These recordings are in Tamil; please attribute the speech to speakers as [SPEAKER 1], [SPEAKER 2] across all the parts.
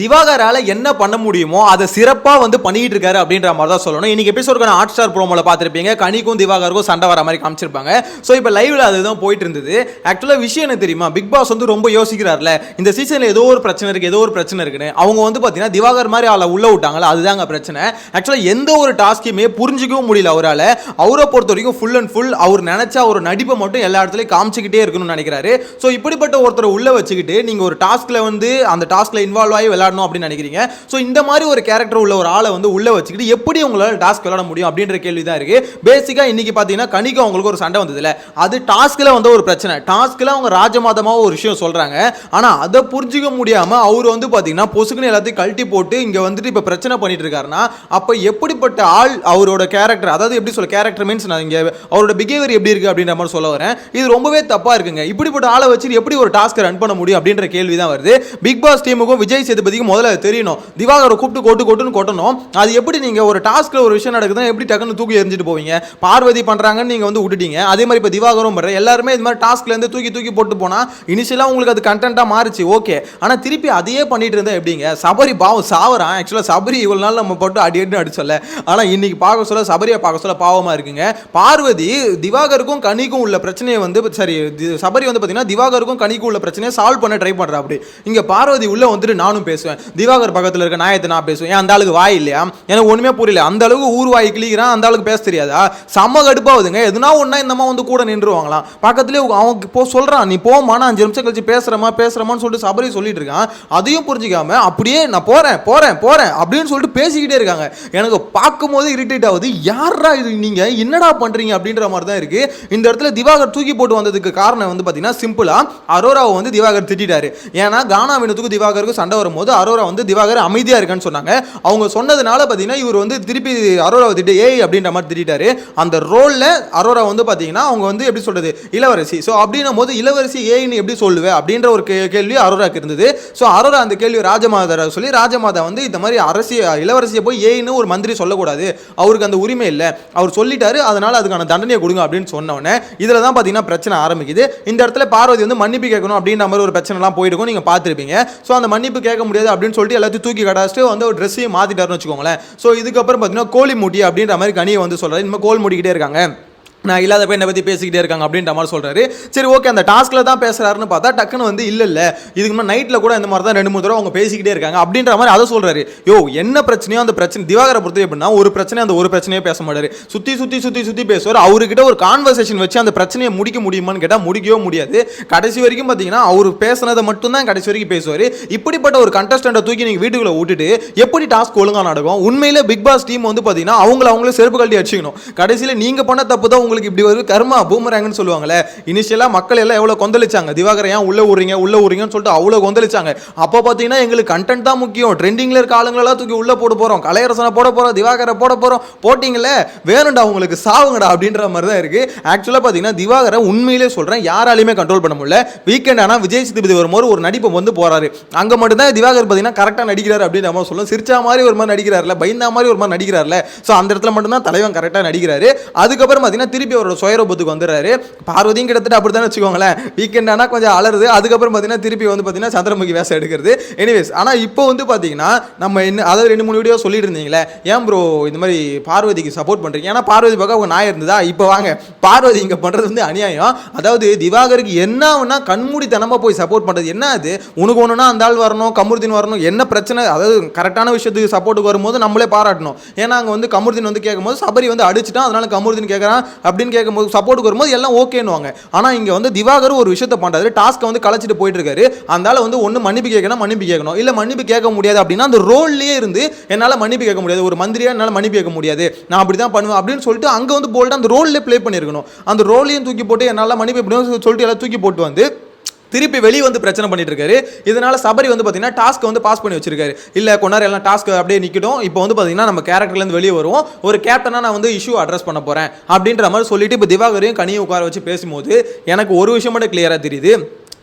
[SPEAKER 1] திவாகரால என்ன பண்ண முடியுமோ அதை சிறப்பாக வந்து பண்ணிட்டு இருக்காரு அப்படின்ற மாதிரி தான் சொல்லணும். இன்னைக்கு எபிசோடுக்கான ஹாட் ஸ்டார் ப்ரோமோல பார்த்துருப்பீங்க. கனிக்கும் திவாகருக்கும் சண்டை வர மாதிரி காமிச்சிருப்பாங்க. ஸோ இப்போ லைவ்ல அதுதான் போயிட்டு இருந்தது. ஆக்சுவலாக விஷயம் என்ன தெரியுமா? பிக் பாஸ் வந்து ரொம்ப யோசிக்கிறார்ல. இந்த சீசன்ல ஏதோ ஒரு பிரச்சனை இருக்கு ஏதோ ஒரு பிரச்சனை இருக்குன்னு. அவங்க வந்து பார்த்தீங்கன்னா திவாகர் மாதிரி ஆளை உள்ள விட்டாங்கல்ல அதுதாங்க பிரச்சனை. ஆக்சுவலாக எந்த ஒரு டாஸ்க்கையுமே புரிஞ்சிக்கவும் முடியல அவரால். அவரை பொறுத்த வரைக்கும் ஃபுல் அண்ட் ஃபுல் அவர் நினைச்சா ஒரு நடிப்பை மட்டும் எல்லா இடத்துலையும் காமிச்சிக்கிட்டே இருக்கணும்னு நினைக்கிறாரு. ஸோ இப்படிப்பட்ட ஒருத்தரை உள்ள வச்சுக்கிட்டு நீங்கள் ஒரு டாஸ்க்ல வந்து அந்த டாஸ்க்ல இன்வால்வ் ஆகி விளாடணும் அப்படின்னு நினைக்கிறீங்க? ஸோ இந்த மாதிரி ஒரு கேரக்டர் உள்ள ஒரு ஆளை வந்து உள்ள வச்சுக்கிட்டு எப்படி உங்களால் டாஸ்க் விளாட முடியும் அப்படின்ற கேள்வி தான் இருக்கு பேசிக்காக இன்னைக்கு பார்த்தீங்கன்னா கனிக்கும் அவங்களுக்கு ஒரு சண்டை வந்ததில்லை அது டாஸ்கில் வந்து ஒரு பிரச்சனை. டாஸ்க்கில் அவங்க ராஜமாதமாக ஒரு விஷயம் சொல்றாங்க. ஆனால் அதை புரிஞ்சுக்க முடியாமல் அவர் வந்து பார்த்தீங்கன்னா பொசுக்குன்னு எல்லாத்தையும் கழட்டி போட்டு இங்கே வந்துட்டு இப்போ பிரச்சனை பண்ணிட்டு இருக்காருன்னா அப்போ எப்படிப்பட்ட ஆள் அவரோட கேரக்டர் அதாவது எப்படி சொல்ல கேரக்டர் மீன்ஸ் நான் இங்கே அவரோட பிஹேவியர் எப்படி இருக்கு அப்படின்ற மாதிரி சொல்ல வரேன். இது ரொம்பவே தப்பாக இருக்குங்க. இப்படிப்பட்ட ஆளை வச்சு எப்படி ஒரு டாஸ்க் ரன் பண்ண முடியும் அப்படின்ற கேள்வி தான் வருது பிக் பாஸ் டீமுக்கும் விஜய் சேதுபதிக்கும் முதல்ல தெரியணும். திவாகரை கூப்பிட்டு கொட்டு கொட்டுன்னு கொட்டணும். அது எப்படி நீங்கள் ஒரு டாஸ்க்கில் ஒரு விஷயம் நடக்குதுன்னா எப்படி டக்குன்னு தூக்கி எரிஞ்சிட்டு போவீங்க? பார்வதி பண்ணுறாங்கன்னு நீங்கள் வந்து விட்டுட்டீங்க அதே மாதிரி இப்போ திவாகரும் பண்ற எல்லாருமே இது மாதிரி டாஸ்க்லேருந்து தூக்கி தூக்கி போட்டு போனால் இனிஷியலாக உங்களுக்கு அது கண்டென்ட்டாக மாறிச்சு. ஓகே. ஆனால் திருப்பி அதையே பண்ணிட்டு இருந்தால் எப்படிங்க? சபரி பாவம் சாவரான் ஆக்சுவலாக சபரி இவ்வளோ நாள் நம்ம போட்டு அடி அடி அடிச்சல ஆனால் இன்னைக்கு பார்க்க சொல்ல சபரியை பார்க்க சொல்ல பாவமாக இருக்குங்க. பார்வதி திவாகருக்கும் கனிக்கும் உள்ள பிரச்சனையை வந்து சரி சபரி வந்து பார்த்தீங்கன்னா திவாகருக்கும் கனிக்கும் உள்ள பிரச்சனையை சால்வ் பண்ண ட்ரை பண்ணுறா அப்படி. இங்கே பார்வதி உள்ள வந்துட்டு நானும் பேசுவேன். திவாகர் பக்கத்துல இருக்க நாயத்தை நான் பேசுவேன். ஏன் அந்த ஆளுக்கு வாய் இல்லையா? எனக்கு ஒண்ணுமே புரியல. அந்த அளவுக்கு ஊர் வாய் கிளிக்கிறான் அந்த அளவுக்கு பேச தெரியாதா? செம்ம கடுப்பாகுதுங்க. எதுனா ஒண்ணா இந்தம்மா வந்து கூட நின்றுவாங்களாம் பக்கத்துலேயே அவன் இப்போ சொல்றான் நீ போமா நான் அஞ்சு நிமிஷம் கழிச்சு பேசுறமா பேசுறமான்னு சொல்லிட்டு சபரி சொல்லிட்டு இருக்கான். அதையும் புரிஞ்சுக்காம அப்படியே நான் போறேன் போறேன் போறேன் அப்படின்னு சொல்லிட்டு பேசிக்கிட்டே இருக்காங்க. எனக்கு பார்க்கும்போது இரிட்டேட் ஆகுது. யாரா இது நீங்கள் என்னடா பண்றீங்க? அப்படின்ற மாதிரி தான் இருக்குது இந்த இடத்துல திவாகர் தூக்கி போட்டு வந்ததுக்கு காரணம் வந்து பார்த்தீங்கன்னா சிம்பிளா அரோராவை வந்து திவாகர் திட்டாரு ஏன்னா கானா வினத்துக்கும் திவாகருக்கும் சண்டை வரும்போது அரோரா வந்து திவாகர் அமைதியா இருக்கான்னு சொன்னாங்க. அவங்க சொன்னதுனால பாத்தீங்கன்னா இவர் வந்து திருப்பி அரோராவை திட்டு ஏய் அப்படின்ற மாதிரி திட்டாரு அந்த ரோல்ல அரோரா வந்து பாத்தீங்கன்னா அவங்க வந்து எப்படி சொல்றது இளவரசி. ஸோ அப்படின்னும் போது இளவரசி ஏன்னு எப்படி சொல்லுவேன் அப்படின்ற ஒரு கேள்வி அரோராக்கு இருந்தது. ஸோ அரோரா அந்த கேள்வி ராஜமாதா சொல்லி ராஜமாதா வந்து இந்த மாதிரி அரசி இளவரசியை போய் ஏன்னு ஒரு மந்திரி சொல்லக்கூடாது. அவருக்கு அந்த உரிமை இல்லை. அவர் சொல்லிட்டாரு அதனால அதுக்கான தண்டனையை கொடுங்க அப்படின்னு சொன்ன உடனே இதில் தான் பார்த்தீங்கன்னா பிரச்சனை ஆரம்பிக்குது. இந்த இடத்துல பார்வதி வந்து மன்னிப்பு கேட்கணும் அப்படின்ற மாதிரி ஒரு பிரச்சனைலாம் போயிருக்கும் நீங்கள் பார்த்துருப்பீங்க. ஸோ அந்த மன்னிப்பு கேட்க முடியாது அப்படின்னு சொல்லிட்டு எல்லாத்தையும் தூக்கி கடாச்சிட்டு வந்து ஒரு ட்ரெஸ்ஸையும் மாற்றிட்டாருன்னு வச்சுக்கோங்களேன். ஸோ இதுக்கப்புறம் பார்த்தீங்கன்னா கோழி மூட்டி அப்படின்ற மாதிரி கனியை வந்து சொல்கிறாரு இனிமேல் கோல் மூடிக்கிட்டே இருக்காங்க. நான் இல்லாத போய் என்னை பற்றி பேசிக்கிட்டே இருக்காங்க அப்படின்ற மாதிரி சொல்கிறாரு சரி ஓகே அந்த டாஸ்கில் தான் பேசுகிறாருன்னு பார்த்தா டக்குன்னு வந்து இல்லை இல்லை இதுக்கு முன்னாடி நைட்டில் கூட இந்த மாதிரி தான் ரெண்டு மூணு தடவை அவங்க பேசிக்கிட்டே இருக்காங்க அப்படின்ற மாதிரி அதை சொல்கிறாரு யோ என்ன பிரச்சனையோ அந்த பிரச்சனை திவாகரை பொறுத்து எப்படின்னா ஒரு பிரச்சனை அந்த ஒரு பிரச்சனையே பேச மாட்டார். சுற்றி சுற்றி சுற்றி சுற்றி பேசுவார். அவர்கிட்ட ஒரு கான்வர்சேஷன் வச்சு அந்த பிரச்சனையை முடிக்க முடியுமான்னு கேட்டால் முடிக்கவே முடியாது. கடைசி வரைக்கும் பார்த்தீங்கன்னா அவர் பேசுனதை மட்டும்தான் கடைசி வரைக்கும் பேசுவார். இப்படிப்பட்ட ஒரு கண்டஸ்டண்ட்டை தூக்கி நீங்கள் வீட்டுக்குள்ளே விட்டுட்டு எப்படி டாஸ்க் ஒழுங்காக நடக்கும்? உண்மையிலே பிக் பாஸ் டீம் வந்து பார்த்தீங்கன்னா அவங்கள அவங்களே செருப்பு கழட்டி அடிச்சுக்கணும். கடைசியில் நீங்கள் பண்ண தப்பு தான் உங்களுக்கு இப்படி வருது கர்மா பூமராங்கன்னு சொல்லுவாங்களே இனிஷியலாக மக்கள் எல்லாம் எவ்வளோ கொந்தளிச்சாங்க? திவாகர் ஏன் உள்ள ஊறிங்க உள்ள ஊறிங்கன்னு சொல்லிட்டு அவ்வளோ கொந்தளிச்சாங்க. அப்போ பார்த்தீங்கன்னா எங்களுக்கு கண்டென்ட் தான் முக்கியம். ட்ரெண்டிங்கில் இருக்க ஆளுங்களெல்லாம் தூக்கி உள்ள போட போகிறோம் கலையரசனை போட போகிறோம் திவாகரை போட போகிறோம் போட்டிங்களே வேணும்டா உங்களுக்கு சாவுங்கடா அப்படின்ற மாதிரி தான் இருக்குது ஆக்சுவலாக பார்த்தீங்கன்னா திவாகரை உண்மையிலே சொல்கிறேன் யாராலையுமே கண்ட்ரோல் பண்ண முடியல. வீக்கெண்ட் ஆனால் விஜய் சேதுபதி வரும்போது ஒரு நடிப்பு வந்து போறாரு. அங்கே மட்டும்தான் திவாகர் பார்த்தீங்கன்னா கரெக்டாக நடிக்கிறார் அப்படின்னு நம்ம சொல்லலாம் சிரிச்சா மாதிரி ஒரு மாதிரி நடிக்கிறார்ல பயந்தா மாதிரி ஒரு மாதிரி நடிக்கிறார்ல. ஸோ அந்த இடத்துல மட்டும்தான் தலைவன் கரெக்டாக நடிக்கிறாரு. அதுக்கப்புறம் பார்த்தீங்கன்னா திருப்பி அவரோட சுயரூபத்துக்கு வந்துடுறாரு. பார்வதியும் கிட்டத்தட்ட அப்படி தானே வச்சுக்கோங்களேன். வீக்கெண்ட் ஆனால் கொஞ்சம் அலருது அதுக்கப்புறம் பார்த்தீங்கன்னா திருப்பி வந்து பார்த்தீங்கன்னா சந்திரமுகி வேஷம் எடுக்கிறது. எனிவேஸ் ஆனால் இப்போ வந்து பார்த்தீங்கன்னா நம்ம என்ன அதாவது ரெண்டு மூணு வீடியோ சொல்லிட்டு இருந்தீங்களே ஏன் ப்ரோ இந்த மாதிரி பார்வதிக்கு சப்போர்ட் பண்ணுறீங்க ஏன்னா பார்வதி பக்கம் அவங்க நாய் இருந்ததா? இப்போ வாங்க பார்வதி இங்கே பண்ணுறது வந்து அநியாயம். அதாவது திவாகருக்கு என்ன ஒன்றா கண்மூடித்தனமாக போய் சப்போர்ட் பண்ணுறது என்ன அது? உனக்கு ஒன்றுனா அந்த ஆள் வரணும் கமுருதின் வரணும் என்ன பிரச்சனை? அதாவது கரெக்டான விஷயத்துக்கு சப்போர்ட்டுக்கு வரும்போது நம்மளே பாராட்டணும். ஏன்னா அங்கே வந்து கமுருதின் வந்து கேட்கும்போது சபரி வந்து அடிச்சுட்டான் அதனால கமுருதின் கேட்குறான் அப்படின்னு கேட்கும்போது சப்போர்ட்டுக்கு வரும்போது எல்லாம் ஓகேன்னுவாங்க ஆனால் இங்கே வந்து திவாகர் ஒரு விஷயத்தை பண்ணுறாரு டாஸ்க்கை வந்து கலைச்சிட்டு போயிட்டு இருக்காரு அந்த வந்து ஒன்று மன்னிப்பு கேட்கணும் மன்னிப்பு கேட்கணும். இல்லை மன்னிப்பு கேட்க முடியாது அப்படின்னா அந்த ரோல்லேயே இருந்து என்னால் மன்னிப்பு கேட்க முடியாது. ஒரு மந்திரியாக என்னால் மன்னிப்பு கேட்க முடியாது. நான் அப்படி தான் பண்ணுவேன் அப்படின்னு சொல்லிட்டு அங்கே வந்து போல்டாக அந்த ரோல்லே ப்ளே பண்ணியிருக்கணும். அந்த ரோலையும் தூக்கி போட்டு என்னால் மன்னிப்பு எப்படியும் சொல்லிட்டு எல்லாம் தூக்கி போட்டு வந்து திருப்பி வெளியே வந்து பிரச்சனை பண்ணிட்டு இருக்காரு இதனால சபரி வந்து பார்த்தீங்கன்னா டாஸ்க் வந்து பாஸ் பண்ணி வச்சிருக்காரு. இல்லை கொண்டாரு எல்லாம் டாஸ்க் அப்படியே நிற்கட்டும் இப்போ வந்து பார்த்தீங்கன்னா நம்ம கேரக்டர்லேருந்து வெளியே வருவோம். ஒரு கேப்டனாக நான் வந்து இஷ்யூ அட்ரஸ் பண்ண போகிறேன் அப்படின்ற மாதிரி சொல்லிட்டு இப்போ திவாகரையும் கனியை உட்கார வச்சு பேசும்போது எனக்கு ஒரு விஷயம் மட்டும் கிளியராக தெரியுது.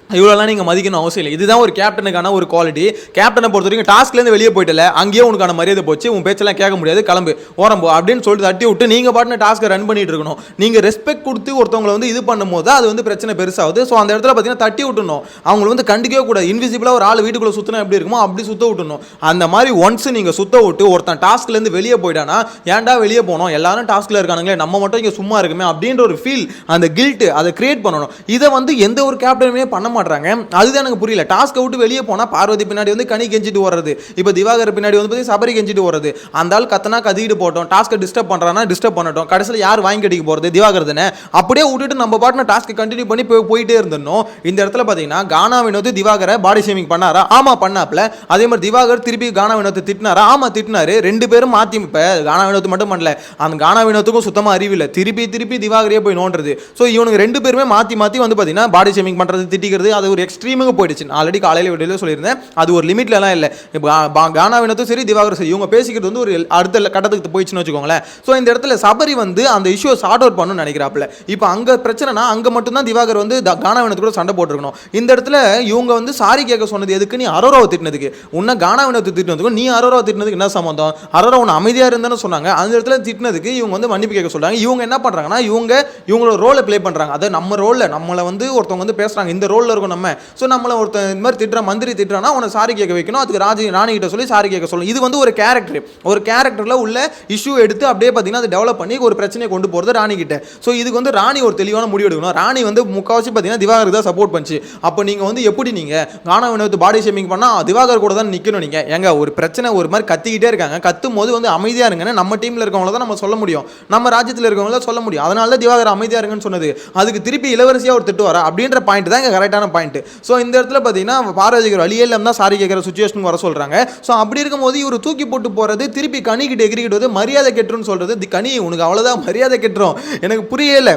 [SPEAKER 1] இவ்வளோலாம் நீங்கள் மதிக்கணும் அவசியம் இல்லை. இதுதான் ஒரு கேப்டனுக்கான ஒரு குவாலிட்டி கேப்டனை பொறுத்த வரைக்கும் டாஸ்க்லேருந்து வெளியே போயிட்டல அங்கேயே உனக்கான மரியாதை போச்சு உன் பேச்செல்லாம் கேட்க முடியாது கிளம்பு ஓரம்போ அப்படின்னு சொல்லிட்டு தட்டி விட்டு நீங்கள் பாட்டின டாஸ்க்கை ரன் பண்ணிட்டு இருக்கணும். நீங்கள் ரெஸ்பெக்ட் கொடுத்து ஒருத்தவங்களை வந்து இது பண்ணும்போது அது வந்து பிரச்சனை பெருசாகுது. ஸோ அந்த இடத்துல பார்த்தீங்கன்னா தட்டி விட்டுணும். அவங்களை வந்து கண்டிக்கவே கூடாது. இன்விசிபிளாக ஒரு ஆள் வீட்டுக்குள்ளே சுற்றினா எப்படி இருக்குமோ அப்படி சுத்த விட்டுணும். அந்த மாதிரி ஒன்ஸ் நீங்கள் சுத்த விட்டு ஒருத்தன் டாஸ்க்லேருந்து வெளியே போயிட்டானா ஏன்டா வெளியே போனோம்? எல்லாரும் டாஸ்க்கில் இருக்கானுங்களே நம்ம மட்டும் இங்கே சும்மா இருக்குமே அப்படின்ற ஒரு ஃபீல் அந்த கில்ட்டு அதை கிரியேட் பண்ணணும். இதை வந்து எந்த ஒரு கேப்டனுமே பண்ண மாட்டாங்க அதுதான் எனக்கு புரியல. டாஸ்க்கை விட்டு வெளியே போனால் பார்வதி பின்னாடி வந்து கனி கெஞ்சிட்டு ஓடுறது. இப்போ திவாகர் பின்னாடி வந்து பார்த்தீங்கன்னா சபரி கெஞ்சிட்டு ஓடுறது. அந்த ஆள் கத்தனா கத்திக்கிட்டு போட்டோம். டாஸ்க்கை டிஸ்டர்ப் பண்ணுறான்னா டிஸ்டர்ப் பண்ணட்டும். கடைசியில் யார் வாங்கி கட்டிக்க போகிறது திவாகர் தானே. அப்படியே விட்டுட்டு நம்ம பாட்டின டாஸ்க்கை கண்டினியூ பண்ணி போய் போயிட்டே இருந்தோம் இந்த இடத்துல பார்த்தீங்கன்னா கானா வினோத் திவாகரை பாடி ஷேமிங் பண்ணாரா? ஆமாம் பண்ணாப்ல அதே மாதிரி திவாகர் திருப்பி கானா வினோத்தை திட்டினாரா? ஆமாம் திட்டினாரு. ரெண்டு பேரும் மாற்றி இப்போ கானா வினோத் மட்டும் பண்ணல. அந்த கானா வினோத்துக்கும் சுத்தமாக அறிவில்லை. திருப்பி திருப்பி திவாகரே போய் நோண்டுறது. ஸோ இவனுக்கு ரெண்டு பேருமே மாற்றி மாற்றி வந்து பார்த்தீங்கன்னா பாடி ஷேமிங் பண்ணுறது திட்டிக்கிறது அது ஒரு எக்ஸ்ட்ரீமுக்கு போயிடுச்சு. ஆல்ரெடி காலையில் வீடியோவில் சொல்லியிருந்தேன். அது ஒரு லிமிட்லலாம் இல்லை. இப்போ கா- கானா சரி திவாகர் சரி இவங்க பேசிக்கிறது வந்து ஒரு அடுத்த கட்டத்துக்கு போயிடுச்சுன்னு வச்சுக்கோங்களேன். ஸோ இந்த இடத்துல சபரி வந்து அந்த இஷ்யூ சார்ட் அவுட் பண்ணணும்னு நினைக்கிறாப்புல. இப்போ அங்கே பிரச்சனைனா அங்கே மட்டும்தான் திவாகர் வந்து கானாவினத்து கானா கூட சண்டை போட்டிருக்கணும். இந்த இடத்துல இவங்க வந்து சாரி கேட்க சொன்னது எதுக்கு? நீ அரோராவை திட்டினதுக்கு. உன்ன கானாவினத்து திட்டினதுக்கும் நீ அரோராவை திட்டினதுக்கு என்ன சம்மந்தம் அரோரா உன்னை அமைதியாக இருந்தேன்னு சொன்னாங்க. அந்த இடத்துல திட்டினதுக்கு இவங்க வந்து மன்னிப்பு கேட்க சொல்கிறாங்க இவங்க என்ன பண்ணுறாங்கன்னா இவங்க இவங்களோட ரோலை ப்ளே பண்ணுறாங்க அதை நம்ம ரோலில் நம்மளை வந்து ஒருத்தவங்க வந்து பேசுகிறாங்க இந்த ரோலில் இருக்கும் நம்ம. ஸோ நம்மளை ஒருத்தன் இந்த மாதிரி திட்டுற மந்திரி திட்டுறானா அவனை சாரி கேட்க வைக்கணும். அதுக்கு ராஜி ராணிகிட்ட சொல்லி சாரி கேட்க சொல்லணும். இது வந்து ஒரு கேரக்டர் ஒரு கேரக்டரில் உள்ள இஷ்யூ எடுத்து அப்படியே பார்த்தீங்கன்னா அதை டெவலப் பண்ணி ஒரு பிரச்சனையை கொண்டு போகிறது ராணிகிட்ட. ஸோ இதுக்கு வந்து ராணி ஒரு தெளிவான முடிவு எடுக்கணும். ராணி வந்து முக்கால்வாசி பார்த்தீங்கன்னா திவாகர் தான் சப்போர்ட் பண்ணுச்சு. அப்போ நீங்கள் வந்து எப்படி நீங்கள் கானா வினோத் பாடி ஷேமிங் பண்ணால் திவாகர் கூட தான் நிற்கணும் நீங்கள் எங்க ஒரு பிரச்சனை ஒரு மாதிரி கத்திக்கிட்டே இருக்காங்க. கத்தும் போது வந்து அமைதியாக இருங்கன்னு நம்ம டீமில் இருக்கவங்கள தான் நம்ம சொல்ல முடியும். நம்ம ராஜ்யத்தில் இருக்கவங்கள சொல்ல முடியும். அதனால தான் திவாகர் அமைதியாக இருங்கன்னு சொன்னது. அதுக்கு திருப்பி இளவரசியாக ஒரு திட்டு வரா அப்படின்ற பாயிண்ட் தான் இங்கே கரெக்டான பாயிண்ட் ஸோ இந்த இடத்துல பார்த்தீங்கன்னா பாரதிகர் வழியே இல்லாமல் தான் சாரி கேட்குற சுச்சுவேஷன் வர சொல்கிறாங்க ஸோ அப்படி இருக்கும்போது இவர் தூக்கி போட்டு போகிறது திருப்பி கனிக்கிட்ட எகிரிக்கிட்டு வந்து மரியாதை கெட்டுருன்னு சொல்கிறது தி கனி உனக்கு அவ்வளோதான் மரியாதை கெட்டுரும். எனக்கு புரியலை.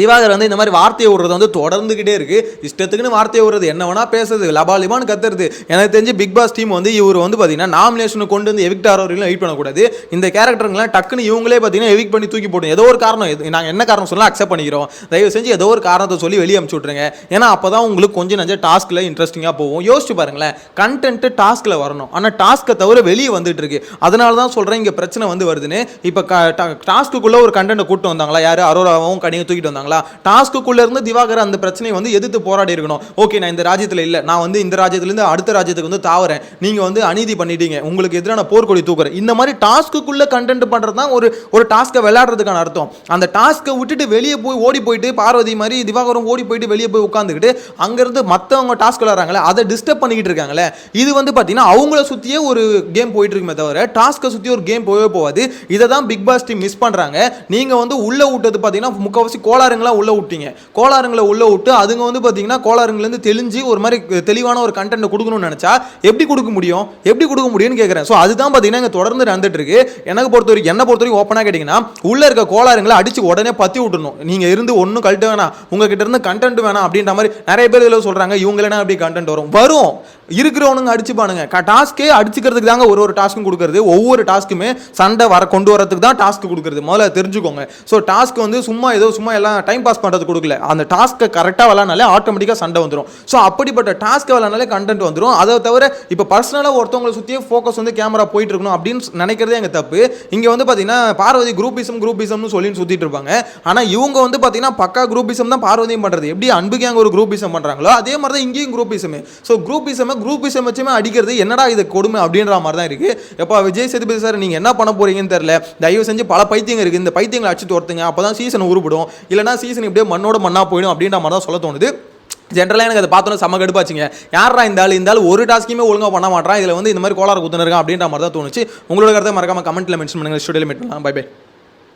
[SPEAKER 1] திவாகர் வந்து இந்த மாதிரி வார்த்தையை விடுறது வந்து தொடர்ந்துக்கிட்டே இருக்குது இஷ்டத்துக்குன்னு வார்த்தையை விடுறது என்ன வேணால் பேசுறது. லபாலிபான்னு கத்துறது. எனக்கு தெரிஞ்சு பிக் பாஸ் டீம் வந்து இவர் வந்து பார்த்தீங்கன்னா நாமினேஷனை கொண்டு வந்து எவிக்ட் ஆகிறவர்களும் வெயிட் பண்ணக்கூடாது. இந்த கேரக்டருங்களாம் டக்குன்னு இவங்களே பார்த்தீங்கன்னா எவிக் பண்ணி தூக்கி போடும் ஏதோ ஒரு காரணம். நாங்கள் என்ன காரணம் சொல்லலாம் அக்செப்ட் பண்ணிக்கிறோம். தயவு செஞ்சு ஏதோ ஒரு காரணத்தை சொல்லி வெளியே அமுச்சு விட்ருங்க ஏன்னா அப்போ தான் உங்களுக்கு கொஞ்சம் நஞ்ச டாஸ்க்கில் இன்ட்ரெஸ்டிங்காக போகும். யோசிச்சு பாருங்களேன். கண்டென்ட்டு டாஸ்க்கில் வரணும். ஆனால் டாஸ்க்கை தவிர வெளியே வந்துட்டு இருக்கு. அதனால தான் சொல்கிறேன் இங்கே பிரச்சனை வந்து வருதுன்னு. இப்போ டாஸ்க்குள்ளே ஒரு கண்டென்ட்டை கூட்டு வந்தாங்களா? யார்? அரோராவும் கடையும் தூக்கிட்டு வந்தாங்க டாஸ்க்குள்ளே இருந்து திவாகர் அந்த பிரச்சனையை வந்து எதிர்த்து போராடி இருக்கணும். ஓகே நான் இந்த ராஜ்யத்தில் இல்லை. நான் வந்து இந்த ராஜ்யத்துலேருந்து அடுத்த ராஜ்யத்துக்கு வந்து தாவறேன். நீங்கள் வந்து அநீதி பண்ணிட்டீங்க. உங்களுக்கு எதிரான போர்க்கொடி தூக்குறேன். இந்த மாதிரி டாஸ்க்குள்ளே கண்டென்ட் பண்ணுறது தான் ஒரு ஒரு டாஸ்க்கை விளையாடுறதுக்கான அர்த்தம். அந்த டாஸ்க்கை விட்டுட்டு வெளியே போய் ஓடி போயிட்டு பார்வதி மாதிரி திவாகரும் ஓடி போயிட்டு வெளியே போய் உட்காந்துக்கிட்டு அங்கேருந்து மற்றவங்க டாஸ்க் விளாட்றாங்களே அதை டிஸ்டர்ப் பண்ணிக்கிட்டு இருக்காங்களே இது வந்து பார்த்தீங்கன்னா அவங்கள சுற்றியே ஒரு கேம் போயிட்டு இருக்குமே தவிர டாஸ்க்கை சுற்றி ஒரு கேம் போகவே போகாது. இதை தான் பிக் பாஸ் டீம் மிஸ் பண்ணுறாங்க நீங்கள் வந்து உள்ளே விட்டது பார்த்தீங்கன்னா முக்கால்வாசி கோளாறுங்களாம் உள்ளே விட்டீங்க. கோளாறுங்களை உள்ளே விட்டு அதுங்க வந்து பார்த்தீங்கன்னா கோளாறுங்கலேருந்து தெளிஞ்சு ஒரு மாதிரி தெளிவான ஒரு கண்டென்ட் கொடுக்கணும்னு நினச்சா எப்படி கொடுக்க முடியும்? எப்படி கொடுக்க முடியும்னு கேட்குறேன் ஸோ அதுதான் பார்த்தீங்கன்னா இங்கே தொடர்ந்து நடந்துட்டு இருக்கு. எனக்கு பொறுத்த வரைக்கும் என்ன பொறுத்த வரைக்கும் ஓப்பனாக கேட்டிங்கன்னா உள்ளே இருக்க கோளாறுங்களை அடிச்சு உடனே பற்றி விட்டுணும் நீங்கள் இருந்து ஒன்றும் கழட்ட வேணாம். உங்ககிட்ட இருந்து கண்டென்ட் வேணாம் அப்படின்ற மாதிரி நிறைய பேர் இதில் சொல்கிறாங்க இவங்களா அப்படி கண்டென்ட் வரும். வரும். இருக்கிறவனுங்க அடிச்சுப்பானுங்க டாஸ்க்கே அடிச்சுக்கிறதுக்கு தாங்க ஒரு ஒரு டாஸ்க்கும் கொடுக்குறது. ஒவ்வொரு டாஸ்க்குமே சண்டை வர கொண்டு வரதுக்கு தான் டாஸ்க் கொடுக்குறது. முதல்ல தெரிஞ்சுக்கோங்க. ஸோ டாஸ்க் வந்து சும்மா ஏதோ சும்மா எல்லாம் டைம் பாஸ் பண்ணுறது கொடுக்கல. அந்த டாஸ்க்கை கரெக்டாக விளாட்னாலே ஆட்டோமேட்டிக்காக சண்டை வந்துடும் ஸோ அப்படிப்பட்ட டாஸ்க்கை விளாட்னாலே கண்டென்ட் வந்துடும் அதை தவிர இப்போ பர்சனலாக ஒருத்தவங்களை சுற்றியே ஃபோக்கஸ் வந்து கேமரா போயிட்டு இருக்கணும் அப்படின்னு நினைக்கிறதே எங்கள் தப்பு. இங்கே வந்து பார்த்தீங்கன்னா பார்வதி குரூப்பிசம் குரூப்பிசம்னு சொல்லி சுற்றிட்டு இருப்பாங்க. ஆனால் இவங்க வந்து பார்த்தீங்கன்னா பக்கா குரூப்பிசம் தான் பார்வதியும் பண்ணுறது எப்படி அன்பு கேங் ஒரு குரூப்பிசம் பண்ணுறாங்களோ அதே மாதிரி தான் இங்கேயும் குரூப்பிசமே ஸோ குரூப்பிசமை குரூப்பிசம் வச்சுமே அடிக்கிறது என்னடா இது கொடுமை அப்படின்ற மாதிரி தான் இருக்குது எப்போ விஜய் சேதுபதி சார் நீங்கள் என்ன பண்ண போகிறீங்கன்னு தெரியல. தயவு செஞ்சு பல பைத்தியங்க இருக்குது இந்த பைத்தியங்களை அடிச்சு தோர்த்துங்க. அப்போ தான் சீசன் உருப்படும் இல்லைனா சீசன் இப்படியே மண்ணோட மண்ணாக போயிடும் அப்படின்ற மாதிரி தான் சொல்ல தோணுது. ஜென்ரலாக எனக்கு அதை பார்த்தோன்னே செம்ம கடுப்பாச்சுங்க. யாரா இந்த ஆள்? இந்த ஆள் ஒரு டாஸ்க்குமே ஒழுங்காக பண்ண மாட்டேறான் இதில் வந்து இந்த மாதிரி கோளாறு குத்துனிருக்கான் அப்படின்ற மாதிரி தான் தோணுச்சு. உங்களோட கருத்தை மறக்காம கமெண்ட்டில் மென்ஷன் பண்ணுங்கள் ஸ்டுடியோ மீட் பண்ணலாம். Bye bye